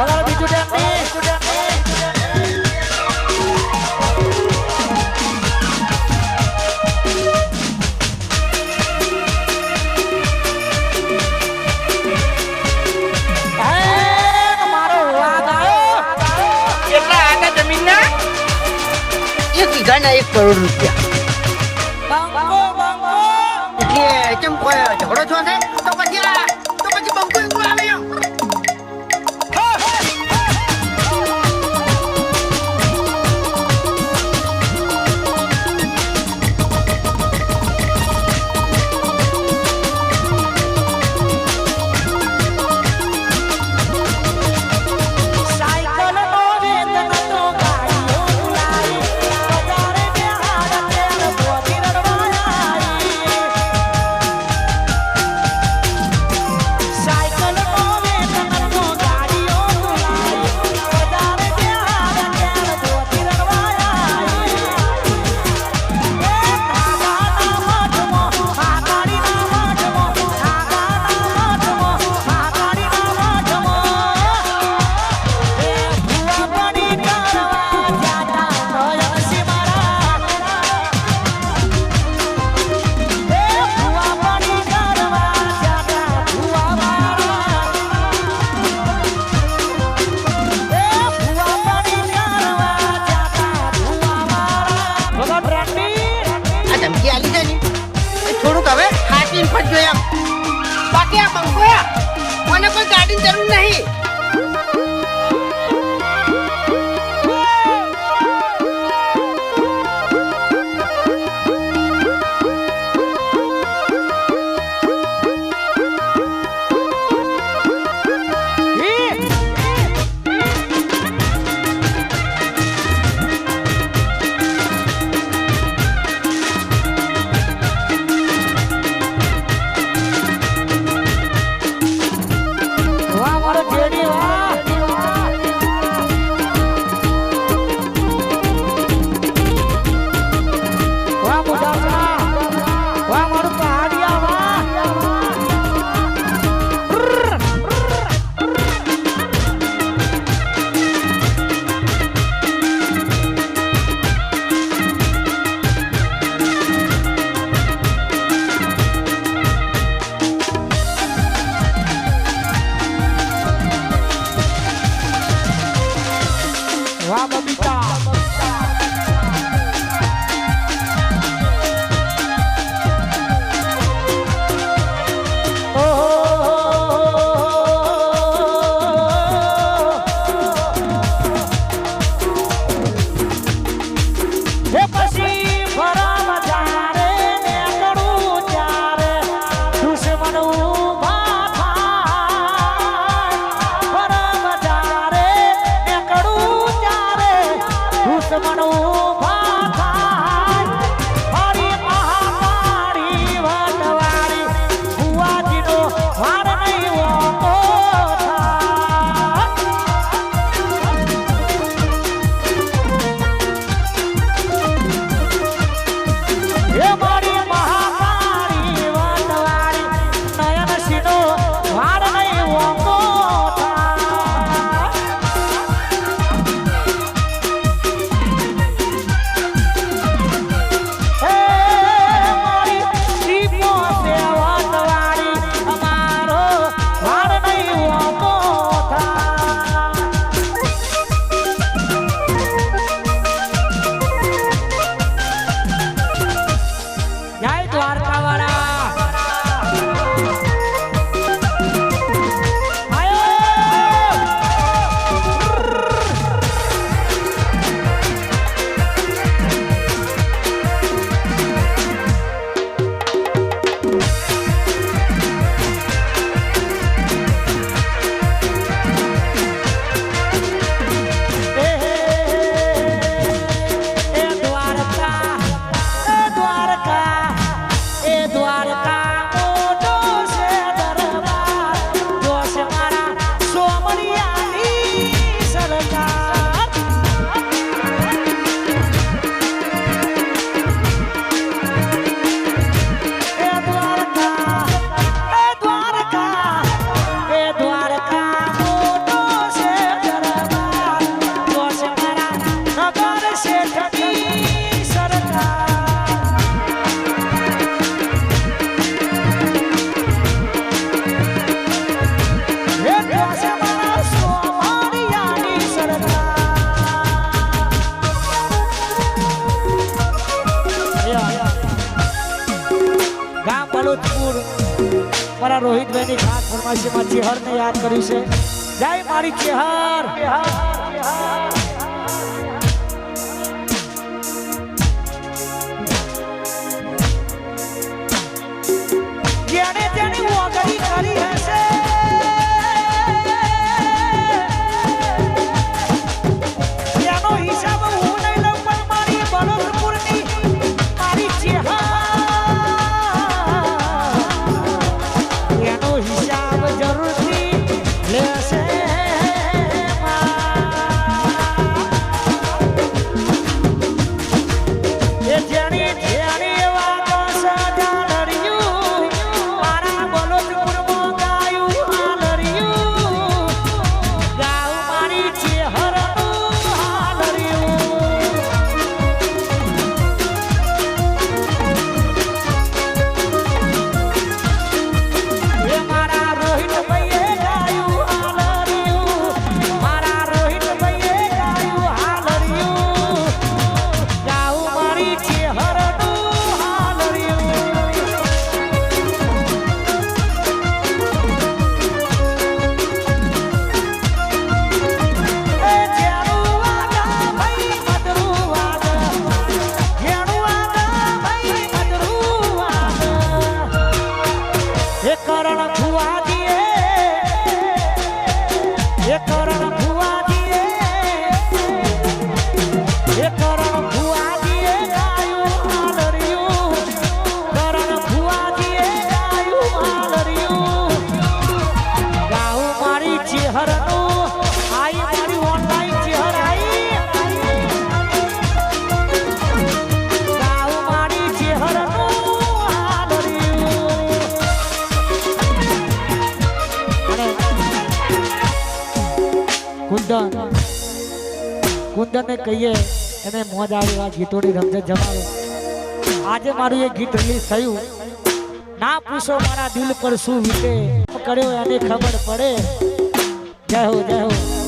બોલાવો બીજું ડેમ્પી ગાના એક કરોડ રૂપિયા એટલે કેમ કોઈ ઝઘડો છો ને મને કોઈ ગાડીની જરૂર નહીં. ગામ બલોચપુર. મારા રોહિતભાઈની ખાસ ફરમાઈશીમાં ચેહરને યાદ કર્યું છે. જય મારી ચેહર ચેહર. બધાને કહીએ, એને મોજ આવે આ ગીતોની રમઝટ જમાડો આજે મારું એ ગીત રિલીઝ થયું. ના પૂછો મારા દિલ પર શું વીતે. કર્યો એને ખબર પડે. જય હો જય હો.